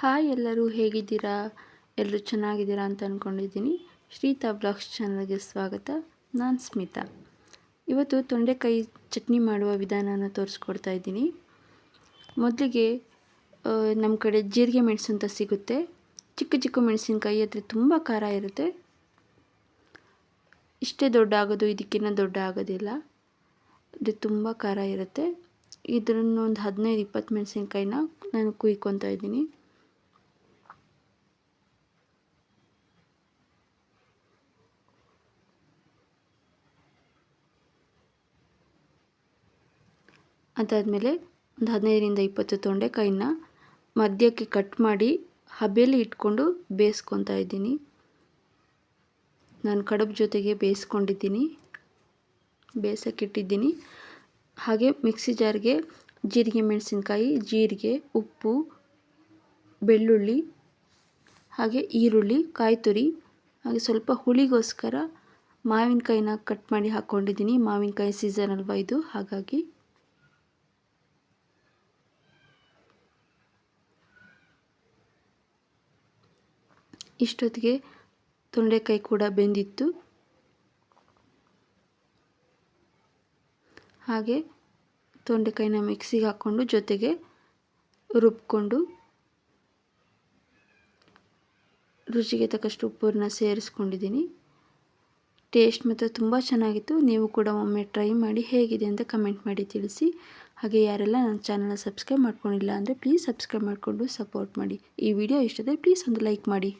Hi ಎಲ್ಲರೂ ಹೇಗಿದ್ದೀರಾ? ಎಲ್ಲರೂ ಚೆನ್ನಾಗಿದ್ದೀರಾ ಅಂತ ಅಂದ್ಕೊಂಡಿದ್ದೀನಿ ಶ್ರೀತಾ ಬ್ಲಾಗ್ಸ್ ಚಾನಲ್ಗೆ ಸ್ವಾಗತ. ನಾನು ಸ್ಮಿತಾ. ಇವತ್ತು ತೊಂಡೆಕಾಯಿ ಚಟ್ನಿ ಮಾಡುವ ವಿಧಾನನ ತೋರಿಸ್ಕೊಡ್ತಾ ಇದ್ದೀನಿ. ಮೊದಲಿಗೆ ನಮ್ಮ ಕಡೆ ಜೀರಿಗೆ ಮೆಣಸು ಅಂತ ಸಿಗುತ್ತೆ. ಚಿಕ್ಕ ಚಿಕ್ಕ ಮೆಣಸಿನಕಾಯಿ ಆದರೆ ತುಂಬ ಖಾರ ಇರುತ್ತೆ. ಇಷ್ಟೇ ದೊಡ್ಡ ಆಗೋದು ಇದಕ್ಕಿಂತ ದೊಡ್ಡ ಆಗೋದಿಲ್ಲ. ಇದು ತುಂಬ ಖಾರ ಇರುತ್ತೆ. ಇದನ್ನು ಒಂದು ಹದಿನೈದು, ಇಪ್ಪತ್ತು ಮೆಣಸಿನ್ಕಾಯಿನ ನಾನು ಕುಯ್ಕೊತಾ ಇದ್ದೀನಿ. ಅದಾದಮೇಲೆ ಒಂದು ಹದಿನೈದರಿಂದ ಇಪ್ಪತ್ತು ತೊಂಡೆಕಾಯಿನ ಮಧ್ಯಕ್ಕೆ ಕಟ್ ಮಾಡಿ ಹಬೆಯಲ್ಲಿ ಇಟ್ಕೊಂಡು ಬೇಯಿಸ್ಕೊತಾ ಇದ್ದೀನಿ. ನಾನು ಕಡುಬು ಜೊತೆಗೆ ಬೇಯಿಸ್ಕೊಂಡಿದ್ದೀನಿ. ಬೇಯಿಸೋಕ್ಕಿಟ್ಟಿದ್ದೀನಿ ಹಾಗೆ ಮಿಕ್ಸಿ ಜಾರ್ಗೆ ಜೀರಿಗೆ, ಮೆಣಸಿನ್ಕಾಯಿ, ಜೀರಿಗೆ, ಉಪ್ಪು, ಬೆಳ್ಳುಳ್ಳಿ, ಹಾಗೆ ಈರುಳ್ಳಿ ಕಾಯಿ ತುರಿ ಹಾಗೆ ಸ್ವಲ್ಪ ಹುಳಿಗೋಸ್ಕರ ಮಾವಿನಕಾಯಿನ ಕಟ್ ಮಾಡಿ ಹಾಕ್ಕೊಂಡಿದ್ದೀನಿ ಮಾವಿನಕಾಯಿ ಸೀಸನ್ ಅಲ್ವಾ ಇದು? ಹಾಗಾಗಿ ಇಷ್ಟೊತ್ತಿಗೆ ತೊಂಡೆಕಾಯಿ ಕೂಡ ಬೆಂದಿತ್ತು. ಹಾಗೆ ತೊಂಡೆಕಾಯಿನ ಮಿಕ್ಸಿಗೆ ಹಾಕ್ಕೊಂಡು ಜೊತೆಗೆ ರುಬ್ಕೊಂಡು ರುಚಿಗೆ ತಕ್ಕಷ್ಟು ಉಪ್ಪನ್ನ ಸೇರಿಸ್ಕೊಂಡಿದ್ದೀನಿ. ಟೇಸ್ಟ್ ಮತ್ತು ತುಂಬ ಚೆನ್ನಾಗಿತ್ತು. ನೀವು ಕೂಡ ಒಮ್ಮೆ ಟ್ರೈ ಮಾಡಿ ಹೇಗಿದೆ ಅಂತ ಕಮೆಂಟ್ ಮಾಡಿ ತಿಳಿಸಿ. ಹಾಗೆ ಯಾರೆಲ್ಲ ನನ್ನ ಚಾನಲ್ನ ಸಬ್ಸ್ಕ್ರೈಬ್ ಮಾಡ್ಕೊಂಡಿಲ್ಲ ಅಂದರೆ ಪ್ಲೀಸ್ ಸಬ್ಸ್ಕ್ರೈಬ್ ಮಾಡಿಕೊಂಡು ಸಪೋರ್ಟ್ ಮಾಡಿ. ಈ ವಿಡಿಯೋ ಇಷ್ಟದೆ ಪ್ಲೀಸ್ ಒಂದು ಲೈಕ್ ಮಾಡಿ.